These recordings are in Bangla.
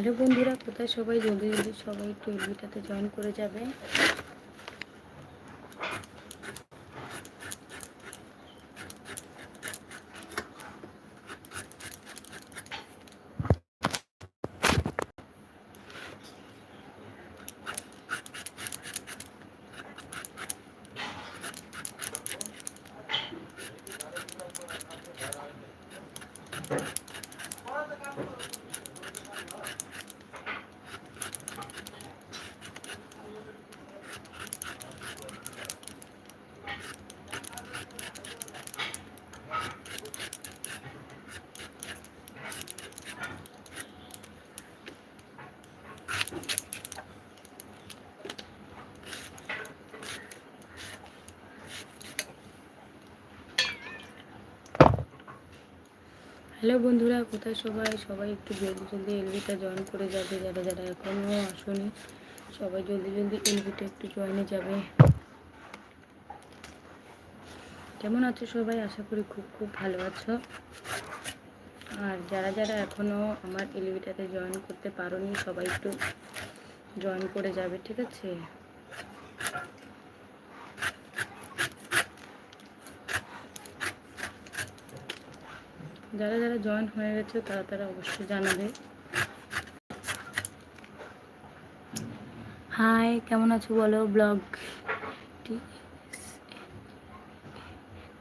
হ্যালো বন্ধুরা কোথায় সবাই? জলদি জলদি সবাই একটু এলবিটাতে জয়েন করে যাবে। হ্যালো বন্ধুরা, কোথায় সবাই? সবাই একটু জলদি জলদি এলবিটা জয়েন করে যাবে, যারা যারা এখনও আসনি, সবাই জলদি জলদি এলবিটা একটু জয়েনে যাবে। কেমন আছো সবাই? আশা করি খুব খুব ভালো আছো। আর যারা যারা এখনও আমার এলবিটাতে জয়েন করতে পারোনি, সবাই একটু জয়েন করে যাবে, ঠিক আছে? যারা যারা জয়েন হয়ে গেছে, তারা তারা অবশ্যই জানাবে। হাই কেমন আছো বলো? ব্লগ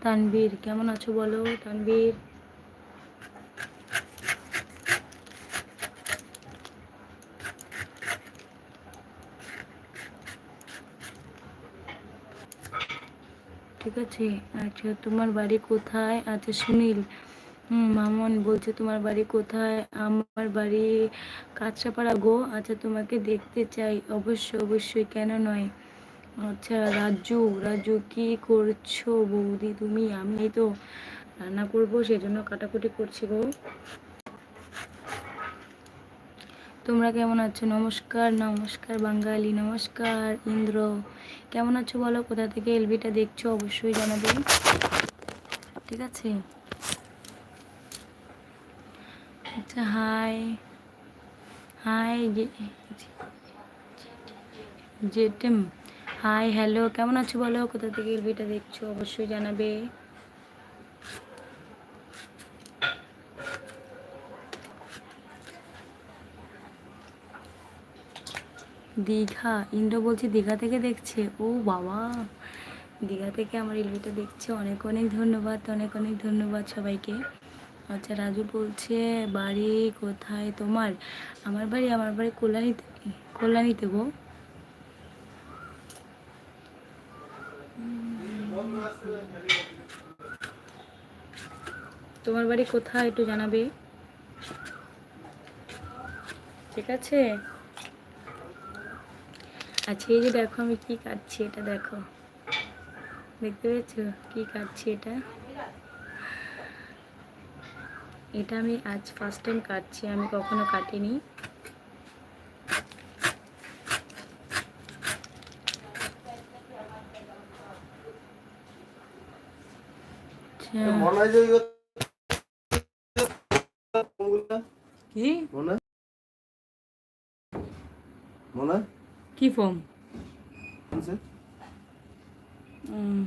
তানবীর, কেমন আছো বলো? তানবীর। ঠিক আছে আচ্ছা তোমার বাড়ি কোথায়? আচ্ছা সুনীল। হুম, মামন বলছে তোমার বাড়ি কোথায়? আমার বাড়ি কাঁচরাপাড়া গো। আচ্ছা তোমাকে দেখতে চাই। অবশ্যই অবশ্যই। কেন নয়? আচ্ছা রাজু রাজু, কি করছ বৌদি তুমি? আমি তো রান্না করব সেই জন্য কাটাকুটি করছি গো। তোমরা কেমন আছো? নমস্কার নমস্কার বাঙালি, নমস্কার ইন্দ্র। কেমন আছো বলো? কোথা থেকে এলবিটা দেখছ? অবশ্যই জানাবে। ঠিক আছে? আচ্ছা হাই। হাই জেটেম হাই, হ্যালো, কেমন আছো বলো? কোথা থেকে এলবিটা দেখছ? অবশ্যই জানাবে। দীঘা, ইন্দ্র বলছি দীঘা থেকে দেখছে। ও বাবা, দীঘা থেকে আমার এলবিটা দেখছে। অনেক অনেক ধন্যবাদ, অনেক অনেক ধন্যবাদ সবাইকে। আচ্ছা রাজু বলছে, বাড়ি কোথায় তোমার? আমার বাড়ি আমার বাড়ি কল্যাণীতে কল্যাণীতে গো। তোমার বাড়ি কোথায় একটু জানাবে। ঠিক আছে। আচ্ছা এই যে দেখো আমি কি কাটছি, এটা দেখো। দেখতে পেয়েছ? কি কাটছি এটা? এটা আমি আজ ফার্স্ট টাইম কাটছি আমি কখনো কাটিনি। আচ্ছা, কি? কি ফর্ম উম,